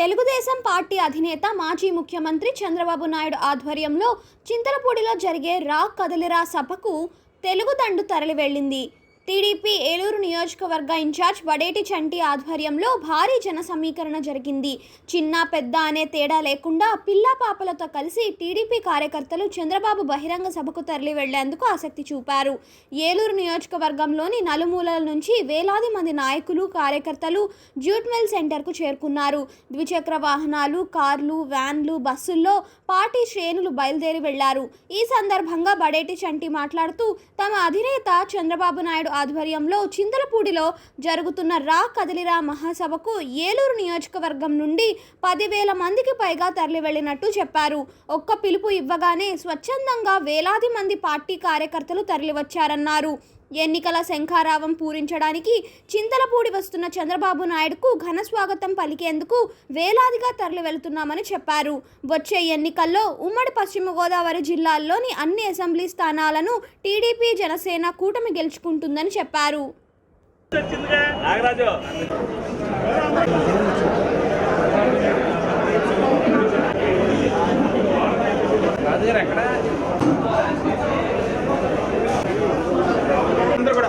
Telugu Desam party అధినేత మాజీ ముఖ్యమంత్రి చంద్రబాబు నాయుడు ఆధ్వర్యంలో చింతలపూడిలో జరిగే రా కదలిరా సభకు తెలుగు దండు తరలి వెళ్ళింది టీడీపీ ఏలూరు నియోజకవర్గ ఇన్ఛార్జ్ బడేటి చంటి ఆధ్వర్యంలో భారీ జన సమీకరణ జరిగింది. చిన్న పెద్ద అనే తేడా లేకుండా పిల్ల పాపలతో కలిసి టీడీపీ కార్యకర్తలు చంద్రబాబు బహిరంగ సభకు తరలి వెళ్ళేందుకు ఆసక్తి చూపారు. ఏలూరు నియోజకవర్గంలోని నలుమూలల నుంచి వేలాది మంది నాయకులు కార్యకర్తలు జ్యూట్ మిల్ సెంటర్కు చేరుకున్నారు. ద్విచక్ర వాహనాలు కార్లు వ్యాన్లు బస్సుల్లో పార్టీ శ్రేణులు బయలుదేరి వెళ్ళారు. ఈ సందర్భంగా బడేటి చంటి మాట్లాడుతూ తమ అధినేత చంద్రబాబు నాయుడు ఆధ్వర్యంలో చింతలపూడిలో జరుగుతున్న రా కదిలిరా మహాసభకు ఏలూరు నియోజకవర్గం నుండి పదివేల మందికి పైగా తరలివెళ్ళినట్టు చెప్పారు. ఒక్క పిలుపు ఇవ్వగానే స్వచ్ఛందంగా వేలాది మంది పార్టీ కార్యకర్తలు తరలివచ్చారన్నారు. ఎన్నికల శంఖారావం పూరించడానికి చింతలపూడి వస్తున్న చంద్రబాబు నాయుడుకు ఘన స్వాగతం పలికేందుకు వేలాదిగా తరలి వెళ్తున్నామని చెప్పారు. వచ్చే ఎన్నికల్లో ఉమ్మడి పశ్చిమ గోదావరి జిల్లాల్లోని అన్ని అసెంబ్లీ స్థానాలను టీడీపీ జనసేన కూటమి గెలుచుకుంటుందని చెప్పారు. ఎక్కడ అందరూ కూడా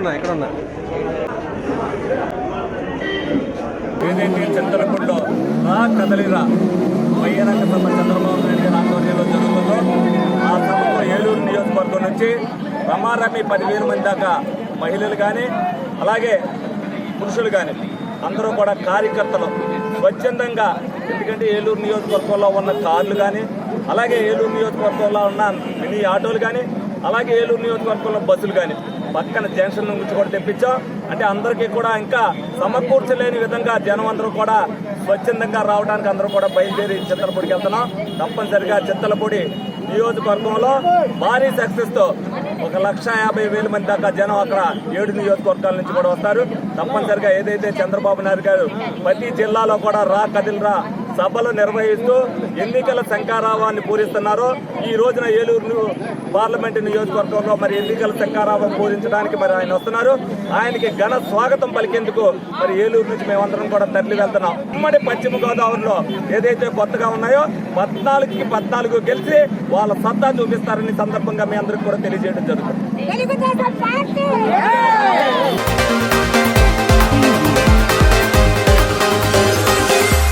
ఉన్నా ఎక్కడున్నా ఎక్కడున్నా ఏదైతే చంద్రకుండో రా కదలిరా. బహిరంగ సభ చంద్రబాబు నాయుడు గారి ఆధ్వర్యంలో జరుగుతుందో ఆ సభలో ఏలూరు నియోజకవర్గం నుంచి రమారమి పదివేల మంది దాకా మహిళలు కానీ అలాగే పురుషులు కానీ అందరూ కూడా కార్యకర్తలు. స్వచ్ఛందంగా ఎందుకంటే ఏలూరు నియోజకవర్గంలో ఉన్న కార్లు కానీ అలాగే ఏలూరు నియోజకవర్గంలో ఉన్న మినీ ఆటోలు కానీ అలాగే ఏలూరు నియోజకవర్గంలో బస్సులు కానీ పక్కన జంక్షన్ నుంచి కూడా తెప్పించాం. అంటే అందరికీ కూడా ఇంకా సమకూర్చలేని విధంగా జనం అందరూ కూడా స్వచ్ఛందంగా రావడానికి అందరూ కూడా బయలుదేరి చిత్తలపూడికి వెళ్తున్నాం. తప్పనిసరిగా చిత్తలపూడి నియోజకవర్గంలో భారీ సక్సెస్తో ఒక లక్ష యాభై వేల మంది దాకా జనం అక్కడ ఏడు నియోజకవర్గాల నుంచి కూడా వస్తారు. తప్పనిసరిగా ఏదైతే చంద్రబాబు నాయుడు గారు ప్రతి జిల్లాలో కూడా రా కదిలరా సభలు నిర్వహిస్తూ ఎన్నికల శంకారావాన్ని పూరిస్తున్నారో. ఈ రోజున ఏలూరు పార్లమెంటు నియోజకవర్గంలో మరి ఎన్నికల శంకారావం పూరించడానికి మరి ఆయన వస్తున్నారు. ఆయనకి ఘన స్వాగతం పలికేందుకు మరి ఏలూరు నుంచి మేమందరం కూడా తరలి వెళ్తున్నాం. ఉమ్మడి పశ్చిమ గోదావరిలో ఏదైతే కొత్తగా ఉన్నాయో పద్నాలుగుకి పద్నాలుగు గెలిచి వాళ్ళ సత్తా చూపిస్తారని సందర్భంగా మీ అందరికి కూడా తెలియజేయడం జరుగుతుంది.